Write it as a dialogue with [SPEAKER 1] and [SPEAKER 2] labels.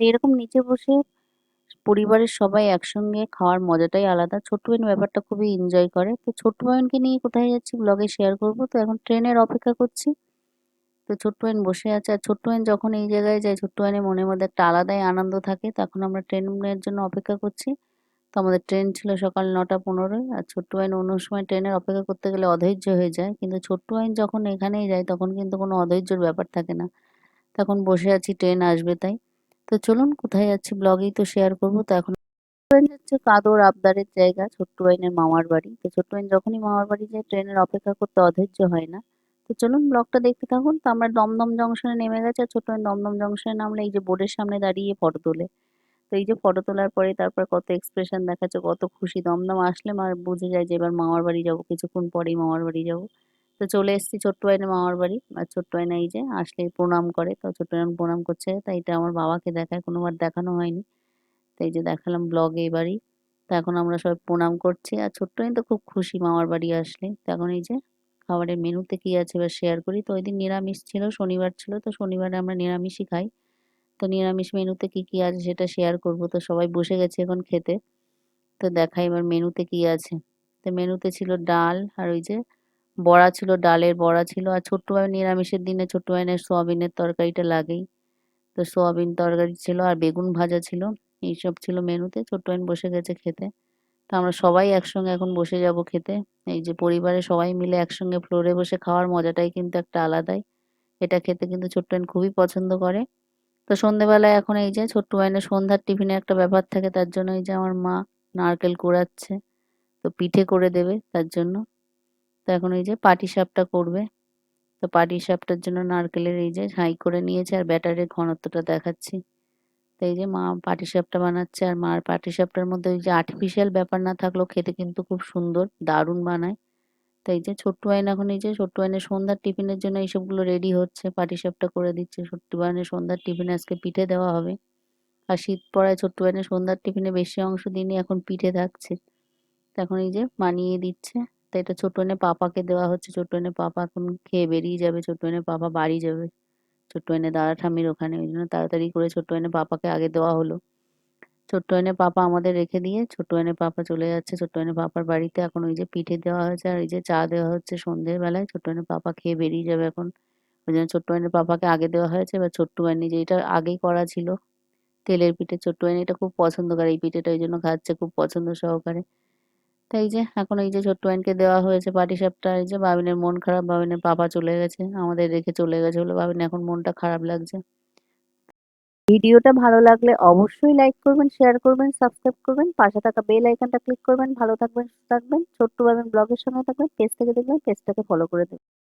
[SPEAKER 1] এরকম নিচে বসে পরিবারের সবাই একসঙ্গে খাওয়ার মজাটাই আলাদা। ছোট্ট বোন ব্যাপারটা খুবই এনজয় করে। তো ছোট্ট বোনকে নিয়ে কোথায় যাচ্ছি ব্লগে শেয়ার করব। তো এখন ট্রেনের অপেক্ষা করছি। তো ছোট্ট বোন বসে আছে। আর ছোট্ট বোন যখন এই জায়গায় যায়, ছোট্ট বোনের মনের মধ্যে একটা আলাদাই আনন্দ থাকে। তখন আমরা ট্রেনের জন্য অপেক্ষা করছি। তো আমাদের ট্রেন ছিল সকাল নটা পনেরোয়। আর ছোট্ট বাইন অন্য সময় ট্রেনের অপেক্ষা করতে গেলে অধৈর্য হয়ে যায়। কিন্তু ছোট্ট বাইন যখন এখানেই যায়, তখন কিন্তু কোনো অধৈর্যর ব্যাপার থাকে না। তখন বসে আছি, ট্রেন আসবে তাই। তো চলুন, কোথায় যাচ্ছি ব্লগেই তো শেয়ার করব। তো এখন হচ্ছে কাদর আবদারের জায়গা, ছোট্ট বাইনের মামার বাড়ি। তো ছোট্ট বাইন যখনই মামার বাড়ি যায় ট্রেনের অপেক্ষা করতে অধৈর্য হয় না। তো চলুন, ব্লগটা দেখতে থাকুন। তো আমরা দমদম জংশনে নেমে গেছে আর ছোট্ট বাইন দমদম জংশনে নামলে এই যে বোর্ডের সামনে দাঁড়িয়ে ফটো তোলে। তো এই যে ফটো তোলার পরে তারপর কত এক্সপ্রেশন দেখাচ্ছে, কত খুশি। দমদম আসলে মা বুঝে যায় যে এবার মামার বাড়ি যাব, কিছুক্ষণ পরেই মামার বাড়ি যাব। তো চলে এসেছি ছোট্ট আয়না মামার বাড়ি। আর ছোট্ট আয়না এই যে, আসলে প্রণাম করে। তো ছোট্ট আয়না প্রণাম করছে। তাই এটা আমার বাবাকে দেখায় কোনোবার দেখানো হয়নি। তাই যে দেখালাম ব্লগে এবারই তো এখন আমরা সবাই প্রণাম করছি। আর ছোট্ট আয়না তো খুব খুশি মামার বাড়ি আসলে। তো এখন এই যে খাবারের মেনুতে কি আছে এবার শেয়ার করি। তো ওই দিন নিরামিষ ছিল, শনিবার ছিল। তো শনিবারে আমরা নিরামিষই খাই। তো নিরামিষ মেনুতে কি কি আছে সেটা শেয়ার করব। তো সবাই বসে গেছে এখন খেতে। তো দেখাই এবার মেনুতে কি আছে। তো মেনুতে ছিল ডাল আর ওই যে বড়া ছিল, ডালের বড়া ছিল আর ছোট্ট ভাই নিরামিষের দিনে ছোট্ট ভাইনের সোয়াবিনের তরকারিটা লাগেই। তো সোয়াবিন তরকারি ছিল আর বেগুন ভাজা ছিল, এইসব ছিল মেনুতে। ছোট্ট ভাই বসে গেছে খেতে। তো আমরা সবাই একসঙ্গে এখন বসে যাব খেতে। এই যে পরিবারের সবাই মিলে একসঙ্গে ফ্লোরে বসে খাওয়ার মজাটাই কিন্তু একটা আলাদাই। এটা খেতে কিন্তু ছোট্ট খুবই পছন্দ করে। তো সন্ধেবেলায় এখন এই যে ছোট্ট বাইনের সন্ধ্যার টিফিনে একটা ব্যাপার থাকে, তার জন্য এই যে আমার মা নারকেল কুড়াচ্ছে। তো পিঠে করে দেবে তার জন্য। তো এখন এই যে পাটি সাপটা করবে। তো পাটি সাপটার জন্য নারকেলের এই যে হাই করে নিয়েছে আর ব্যাটারের ঘনত্বটা দেখাচ্ছি। তো এই যে মা পাটি সাপটা বানাচ্ছে আর মার পাটি সাপটার মধ্যে ওই যে আর্টিফিশিয়াল ব্যাপার না থাকলেও খেতে কিন্তু খুব সুন্দর, দারুণ বানায়। তাই যে ছোট্ট আইন এখন এই যে ছোট্ট আইনের সন্ধ্যার টিফিনের জন্য এইসবগুলো রেডি হচ্ছে। পাটিসাপটা করে দিচ্ছে। ছোট্ট আইনের সন্ধ্যার টিফিনে আজকে পিঠে দেওয়া হবে। আর শীত পড়ায় ছোট্ট আইনের সন্ধ্যার টিফিনে বেশি অংশ দিনই এখন পিঠে থাকছে। এখন এই যে বানিয়ে দিচ্ছে। তো এটা ছোট্ট আইনের পাপাকে দেওয়া হচ্ছে ছোট্ট এনে পাপা এখন খেয়ে বেরিয়ে যাবে ছোট্ট এনে পাপা বাড়ি যাবে ছোট্ট এনে দাদা ঠামির ওখানে ওই জন্য তাড়াতাড়ি করে ছোট্ট আইনের পাপাকে আগে দেওয়া হলো ছোট্ট এনে পাপা আমাদের রেখে দিয়ে ছোট্ট এনে পাপা চলে যাচ্ছে ছোট্ট এনে পাপার বাড়িতে এখন ওই যে পিঠে দেওয়া হয়েছে আর এই যে চা দেওয়া হচ্ছে সন্ধ্যের বেলায় ছোট্ট এনে পাপা খেয়ে বেরিয়ে যাবে এখন ওই জন্য ছোট্ট এনে পাপাকে আগে দেওয়া হয়েছে এবার ছোট্ট বানি যে এটা আগেই করা ছিল তেলের পিঠে ছোট্ট বানি এটা খুব পছন্দ করে এই পিঠেটা ওই জন্য খাচ্ছে খুব পছন্দ সহকারে তাই যে, এখন এই যে ছোট্ট আইনকে দেওয়া হয়েছে পাটি সাপটা এই যে বাবিনের মন খারাপ বাবিনের পাপা চলে গেছে, আমাদের রেখে চলে গেছে বলে বাবিন এখন মনটা খারাপ লাগছে। ভিডিওটা ভালো লাগলে অবশ্যই লাইক করবেন শেয়ার করবেন সাবস্ক্রাইব করবেন, পাশে থাকা বেল আইকনটা ক্লিক করবেন, ভালো থাকবেন, সুস্থ থাকবেন, ছোট্ট বাবিন ব্লগের সঙ্গে থাকবেন পেজ থেকে দেখবেন পেজটাকে ফলো করে দেবেন।